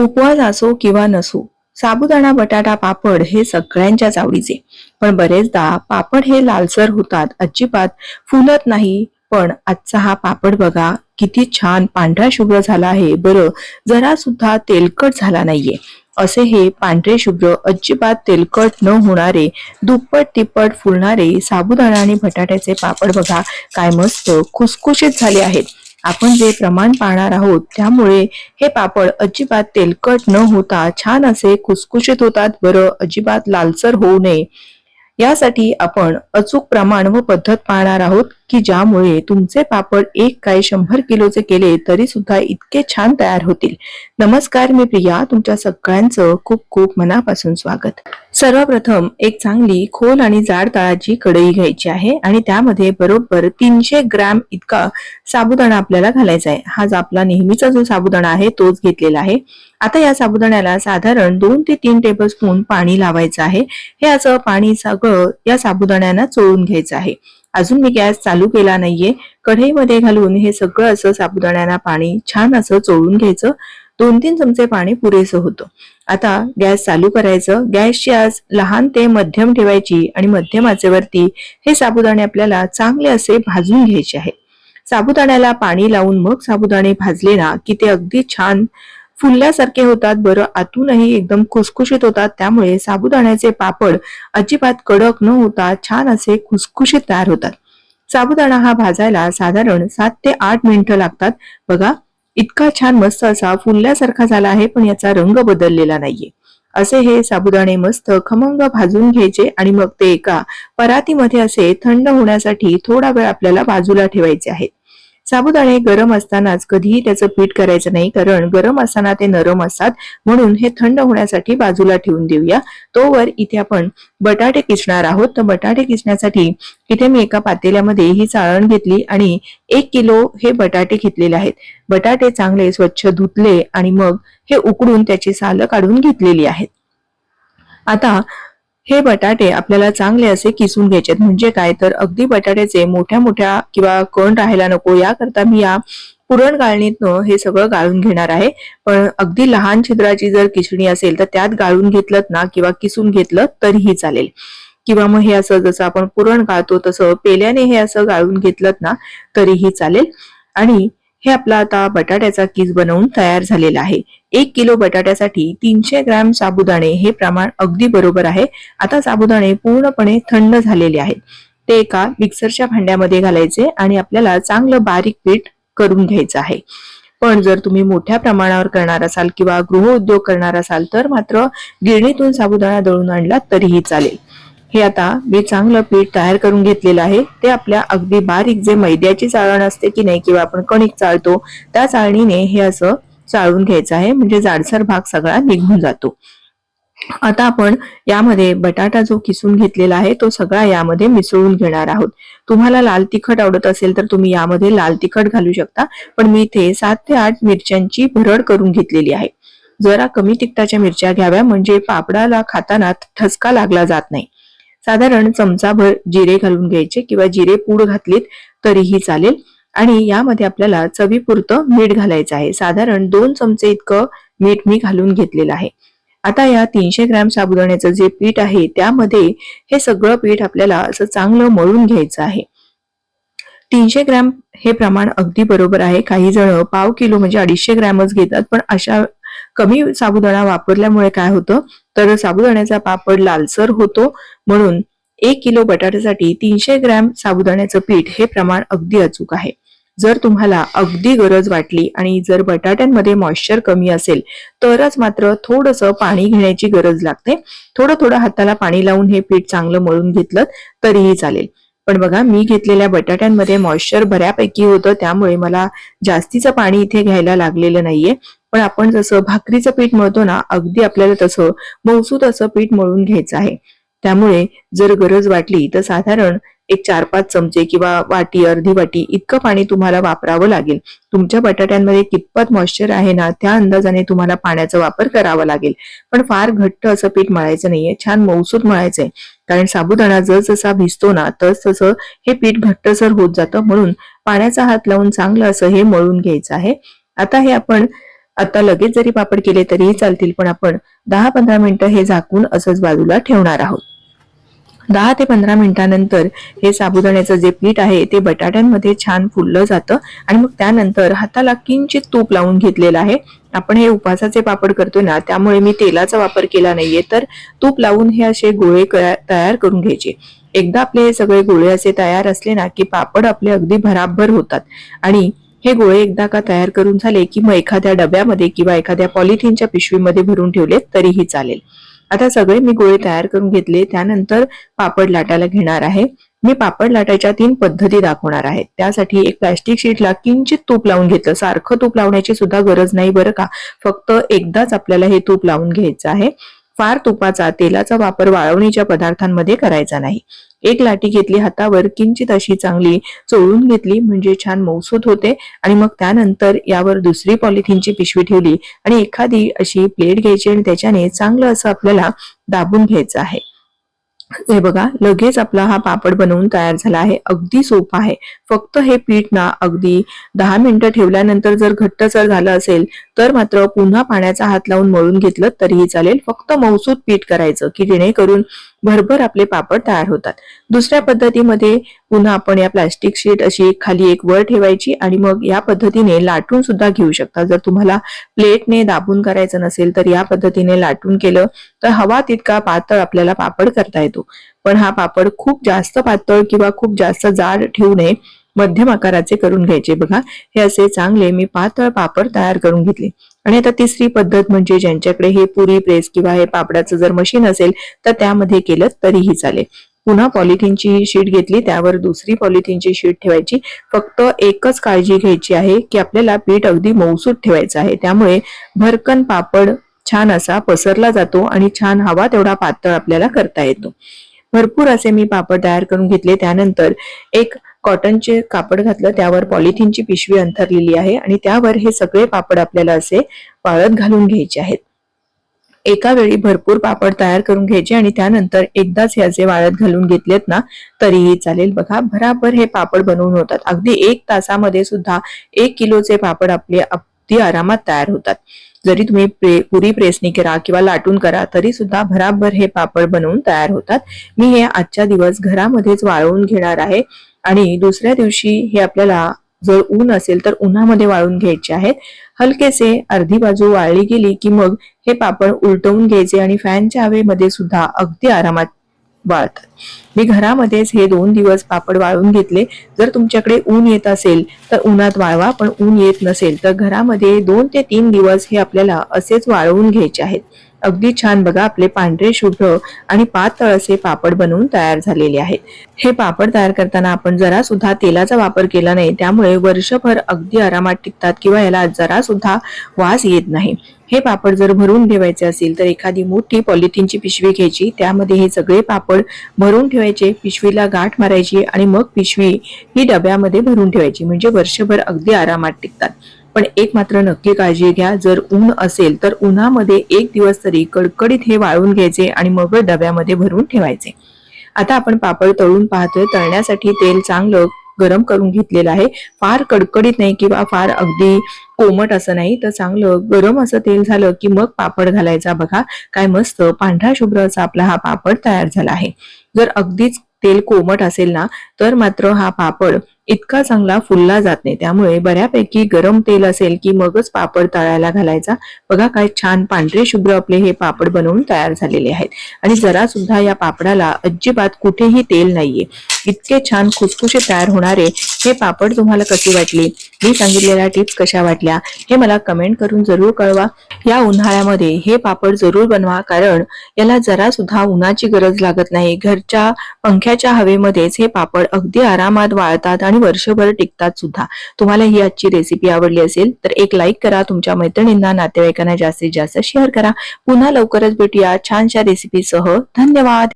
उपवास असो किंवा नसो साबुदाणा बटाटा पापड हे सगळ्यांच्याच आवडीचे पण बरेचदा पापड हे लालसर होतात अजिबात फुलत नाही. पण आजचा हा पापड बघा किती छान पांढरा शुभ्र झाला आहे. बरं जरा सुद्धा तेलकट झाला नाहीये. असे हे पांढरे शुभ्र अजिबात तेलकट न होणारे दुप्पट तिप्पट फुलणारे साबुदाणा आणि बटाट्याचे पापड बघा काय मस्त खुसखुशीत झाले आहेत. आपण जे प्रमाण पाहणार आहोत त्यामुळे हे पापड अजिबात तेलकट न होता छान असे खुसखुशीत होतात. बरं अजिबात लालसर होऊ नये. यासाठी आपण अचूक प्रमाण व पद्धत पाहणार आहोत की ज्यामुळे तुमचे पापड एक काय शंभर किलोचे केले तरी सुद्धा इतके छान तयार होतील. नमस्कार मी प्रिया तुमच्या सगळ्यांचं खूप खूप मनापासून स्वागत. सर्वप्रथम एक चांगली खोल आणि जाड तळाची कढई घ्यायची आहे आणि त्यामध्ये बरोबर तीनशे ग्रॅम इतका साबुदाणा आपल्याला घालायचा आहे. हा जो आपला नेहमीचा जो साबुदाणा आहे तोच घेतलेला आहे. आता या साबुदाण्याला साधारण दोन ते तीन टेबलस्पून पाणी लावायचं आहे. हे असं पाणी सगळं या साबुदाण्याना चोळून घ्यायचं आहे. अजून मी गॅस चालू केला नाहीये. कढईमध्ये घालून हे सगळं असं साबुदाण्याला पाणी छान असं चोळून घ्यायचं. दोन तीन चमचे पाणी पुरेसं होतं. आता गॅस चालू करायचं. गॅसची आज लहान ते मध्यम ठेवायची आणि मध्यम आचेवरती हे साबुदाणे आपल्याला चांगले असे भाजून घ्यायचे आहे. साबुदाण्याला पाणी लावून मग साबुदाणे भाजले ना की ते अगदी छान फुलल्यासारखे होतात. बरं आतूनही एकदम खुसखुशीत होतात. त्यामुळे साबुदाण्याचे पापड अजिबात कडक न होता छान असे खुसखुशीत तयार होतात. साबुदाणा हा भाजायला साधारण सात ते आठ मिनिटं लागतात. बघा इतका छान मस्त असा फुलल्यासारखा झाला आहे पण याचा रंग बदललेला नाहीये. असे हे साबुदाणे मस्त खमंग भाजून घ्यायचे आणि मग ते एका परातीमध्ये असे थंड होण्यासाठी थोडा वेळ आपल्याला बाजूला ठेवायचे आहेत. साबुदाणे गरम असतानाच कधीही त्याचं पीठ करायचं नाही कारण गरम असताना ते नरम असतात. म्हणून हे थंड होण्यासाठी बाजूला ठेवून देऊया. तोवर इथे आपण बटाटे किसणार आहोत. तर बटाटे किसण्यासाठी इथे मी एका पातेल्यामध्ये ही चाळण घेतली आणि एक किलो हे बटाटे घेतलेले आहेत. बटाटे चांगले स्वच्छ धुतले आणि मग हे उकडून त्याची सालं काढून घेतलेली आहेत. आता हे बटाटे आपल्याला चांगले असे किसून घ्यायचे म्हणजे काय? तर अगदी बटाट्याचे मोठ्या मोठ्या किंवा कण राहायला नको. याकरता मी या पुरण गाळणीतनं हे सगळं गाळून घेणार आहे. पण अगदी लहान छिद्राची जर किसणी असेल तर त्यात गाळून घेतलं ना किंवा किसून घेतलं तरीही चालेल. किंवा मग हे असं जसं आपण पुरण गाळतो तसं पेल्याने हे असं गाळून घेतलं ना तरीही चालेल. आणि हे आपला आता बटाट्याचा किस बनवून तयार झालेला आहे. एक किलो बटाट्यासाठी तीनशे ग्रॅम साबुदाणे हे प्रमाण अगदी बरोबर आहे. आता साबुदाणे पूर्णपणे थंड झालेले आहेत. ते एका मिक्सरच्या भांड्यामध्ये घालायचे आणि आपल्याला चांगलं बारीक पीठ करून घ्यायचं आहे. पण जर तुम्ही मोठ्या प्रमाणावर करणार असाल किंवा गृहउद्योग करणार असाल तर मात्र गिरणीतून साबुदाणा दळून आणला तरीही चालेल. हे आता मी चांगलं पीठ तयार करून घेतलेलं आहे. ते आपल्या अगदी बारीक जे मैद्याची चाळण असते की नाही किंवा आपण कणिक चाळतो त्या चाळणीने हे असं चाळून घ्यायचं आहे. म्हणजे जाडसर भाग सगळा निघून जातो. आता आपण यामध्ये बटाटा जो किसून घेतलेला आहे तो सगळा यामध्ये मिसळून घेणार आहोत. तुम्हाला लाल तिखट आवडत असेल तर तुम्ही यामध्ये लाल तिखट घालू शकता. पण मी इथे सात ते आठ मिरच्यांची भरड करून घेतलेली आहे. जरा कमी तिखटाच्या मिरच्या घ्याव्या. म्हणजे पापडाला खाताना ठसका लागला जात नाही. साधारण चमचाभर जिरे घालून घ्यायचे किंवा जिरे पूड घातलीत तरीही चालेल. आणि यामध्ये आपल्याला चवीपुरतं मीठ घालायचं आहे. साधारण दोन चमचे इतकं मीठ मी घालून घेतलेलं आहे. आता या तीनशे ग्रॅम साबुदाण्याचं जे पीठ आहे त्यामध्ये हे सगळं पीठ आपल्याला असं चांगलं मळून घ्यायचं आहे. तीनशे ग्रॅम हे प्रमाण अगदी बरोबर आहे. काही जण पाव किलो म्हणजे अडीचशे ग्रॅमच घेतात पण अशा कमी साबुदाणा वापरल्यामुळे काय होतं? तर साबुदाण्याचा पापड लालसर होतो. म्हणून एक किलो बटाट्यासाठी तीनशे ग्रॅम साबुदाण्याचं पीठ हे प्रमाण अगदी अचूक आहे. जर तुम्हाला अगदी गरज वाटली आणि जर बटाट्यांमध्ये मॉइश्चर कमी असेल तरच मात्र थोडंसं पाणी घेण्याची गरज लागते. थोडं थोडं हाताला पाणी लावून हे पीठ चांगलं मळून घेतलं तरीही चालेल. पण बघा मी घेतलेल्या बटाट्यांमध्ये मॉइश्चर बऱ्यापैकी होतं त्यामुळे मला जास्तीचं पाणी इथे घ्यायला लागलेलं नाहीये. पण आपण जसं भाकरीचं पीठ मळतो ना अगदी आपल्याला तसं मौसूद असं पीठ मळून घ्यायचं आहे. त्यामुळे जर गरज वाटली तर साधारण एक चार पाच चमचे किंवा वाटी अर्धी वाटी इतकं पाणी तुम्हाला वापरावं लागेल. तुमच्या बटाट्यांमध्ये कितपत मॉइश्चर आहे ना त्या अंदाजाने तुम्हाला पाण्याचा वापर करावा लागेल. पण फार घट्ट असं पीठ मळायचं नाहीये छान मौसूद मळायचंय. कारण साबुदाणा जसा भिजतो ना तस तसं हे पीठ घट्टसर होत जातं. म्हणून पाण्याचा हात लावून चांगलं असं हे मळून घ्यायचं आहे. आता हे आपण आता लगेच जरी पापड केले तरीही चालतील पण आपण दहा पंधरा मिनिटं हे झाकून असंच बाजूला ठेवणार आहोत. दहा ते पंधरा मिनिटानंतर हे साबुदाण्याचं जे पीठ आहे ते बटाट्यांमध्ये छान फुललं जातं आणि मग त्यानंतर हाताला किंचित तूप लावून घेतलेलं आहे. आपण हे उपासाचे पापड करतोय ना त्यामुळे मी तेलाचा वापर केला नाहीये तर तूप लावून हे असे गोळे तयार करून घ्यायचे. एकदा आपले हे सगळे गोळे असे तयार असले ना की पापड आपले अगदी भराभर होतात. आणि हे गोळे एकदा का तयार करून झाले की मग एखाद्या डब्यामध्ये किंवा एखाद्या पॉलिथिनच्या पिशवीमध्ये भरून ठेवले तरीही चालेल. आता सगळे मी गोळे तयार करून घेतले त्यानंतर पापड लाटायला घेणार आहे. मी पापड लाटायच्या तीन पद्धती दाखवणार आहे. त्यासाठी एक प्लॅस्टिक शीटला किंचित तूप लावून घेतलं. सारखं तूप लावण्याची सुद्धा गरज नाही बरं का. फक्त एकदाच आपल्याला हे तूप लावून घ्यायचं आहे. फार तुपाचा तेलाचा वापर वाळवणीच्या पदार्थांमध्ये करायचा नाही. एक लाटी घेतली हातावर किंचित अशी चांगली चोळून घेतली म्हणजे छान मौसूत होते आणि मग त्यानंतर यावर दुसरी पॉलिथिनची पिशवी ठेवली आणि एखादी अशी प्लेट घ्यायची आणि त्याच्याने चांगलं असं आपल्याला दाबून घ्यायचं आहे. हे बघा लगेच आपला हा पापड बनवून तयार झाला आहे. अगदी सोपा आहे. फक्त हे पीठ ना अगदी दहा मिनिटं ठेवल्यानंतर जर घट्ट जर झालं असेल तर मात्र पुन्हा पाण्याचा हात लावून मळून घेतलं तरीही चालेल. फक्त मौसूद पीठ करायचं की जेणेकरून भरभर आपले पापड तयार होतात. दुसऱ्या पद्धतीमध्ये पुन्हा आपण या प्लास्टिक शीट अशी खाली एक वर ठेवायची आणि मग या पद्धतीने लाटून सुद्धा घेऊ शकता. जर तुम्हाला प्लेटने दाबून करायचं नसेल तर या पद्धतीने लाटून केलं तर हवा तितका पातळ आपल्याला पापड करता येतो. पण हा पापड खूप जास्त पातळ किंवा खूप जास्त जाड ठेवू नये मध्यम आकाराचे करून घ्यायचे. बघा हे असे चांगले मी पातळ पापड तयार करून घेतले. आणि आता तिसरी पद्धत म्हणजे ज्यांच्याकडे हे पुरी प्रेस किंवा हे पापडाचं जर मशीन असेल तर त्यामध्ये केलं तरीही चालेल. पुन्हा पॉलिथिनची शीट घेतली त्यावर दुसरी पॉलिथिनची शीट ठेवायची. फक्त एकच काळजी घ्यायची आहे की आपल्याला पीठ अगदी मौसूद ठेवायचं आहे. त्यामुळे भरकन पापड छान असा पसरला जातो आणि छान हवा तेवढा पातळ आपल्याला करता येतो. भरपूर असे मी पापड तयार करून घेतले. त्यानंतर एक कॉटनचे कापड घातलं त्यावर पॉलिथिनची पिशवी अंथरलेली आहे आणि त्यावर हे सगळे पापड आपल्याला असे वाळत घालून घ्यायचे आहेत. एका वेळी भरपूर पापड तयार करून घ्यायचे आणि त्यानंतर एकदाच ह्याचे वाळत घालून घेतलेत ना तरीही चालेल. बघा भराभर हे पापड बनवून होतात. अगदी एक तासामध्ये सुद्धा एक किलोचे पापड आपले अगदी आरामात तयार होतात. जरी तुम्ही प्रे पुरी प्रेसनी करा किंवा लाटून करा तरी सुद्धा भराभर हे पापड बनवून तयार होतात. मी हे आजच्या दिवस घरामध्येच वाळवून घेणार आहे आणि दुसऱ्या दिवशी हे आपल्याला जर ऊन असेल तर उन्हामध्ये वाळून घ्यायचे आहेत. हलकेसे अर्धी बाजू वाळली गेली की मग हे पापड उलटवून घ्यायचे आणि फॅनच्या हवेमध्ये सुद्धा अगदी आरामात वाळतात. मी घरामध्येच हे दोन दिवस पापड वाळून घेतले. जर तुमच्याकडे ऊन येत असेल तर उन्हात वाळवा पण ऊन येत नसेल तर घरामध्ये दोन ते तीन दिवस हे आपल्याला असेच वाळवून घ्यायचे आहेत. अगदी छान बघा आपले पांढरे शुभ्र आणि पातळ असे पापड बनवून तयार झालेले आहेत. हे पापड तयार करताना आपण जरा सुद्धा तेलाचा वापर केला नाही त्यामुळे वर्षभर अगदी आरामात टिकतात किंवा याला जरा सुद्धा वास येत नाही. हे पापड जर भरून ठेवायचे असेल तर एखादी मोठी पॉलिथिनची पिशवी घ्यायची त्यामध्ये हे सगळे पापड भरून ठेवायचे पिशवीला गाठ मारायची आणि मग पिशवी ही डब्यामध्ये भरून ठेवायची म्हणजे वर्षभर अगदी आरामात टिकतात. पण एक मात्र नक्की काळजी घ्या. जर ऊन असेल तर उन्हामध्ये एक दिवस तरी कडकडीत हे वाळून घ्यायचे आणि मग डब्यामध्ये भरून ठेवायचे. आता आपण पापड तळून पाहतोय. तळण्यासाठी तेल चांगलं गरम करून घेतलेलं आहे. फार कडकडीत नाही किंवा फार अगदी कोमट असं नाही. तर चांगलं गरम असं तेल झालं की मग पापड घालायचा बघा. काय मस्त पांढरा शुभ्र असा आपला हा पापड तयार झाला आहे. जर अगदीच तेल कोमट असेल ना तर मात्र हा पापड इतका चांगला फुलला जात नाही. त्यामुळे बऱ्यापैकी गरम तेल असेल की मगच पापड तळायला घालायचा. बघा काय छान पांढरे शुभ्र आपले हे पापड बनवून तयार झालेले आहेत. आणि जरा सुद्धा या पापडाला अजिबात कुठेही तेल नाहीये. इतके छान खुसखुशीत तयार होणारे हे पापड तुम्हाला कशी वाटली? मी सांगितलेल्या टिप्स कशा वाटल्या? हे मला कमेंट करून जरूर कळवा. या उन्हाळ्यामध्ये हे पापड जरूर बनवा कारण याला जरा सुद्धा उन्हाची गरज लागत नाही. घरच्या पंख्याच्या हवेमध्येच हे पापड अगदी आरामात वाळतात आणि वर्षभर टिकतात सुद्धा. तुम्हाला ही आजची रेसिपी आवडली असेल तर एक लाईक करा तुमच्या मैत्रिणींना नातेवाईकांना जास्तीत जास्त शेअर करा. पुन्हा लवकरच भेटूया छानशा रेसिपीसह धन्यवाद!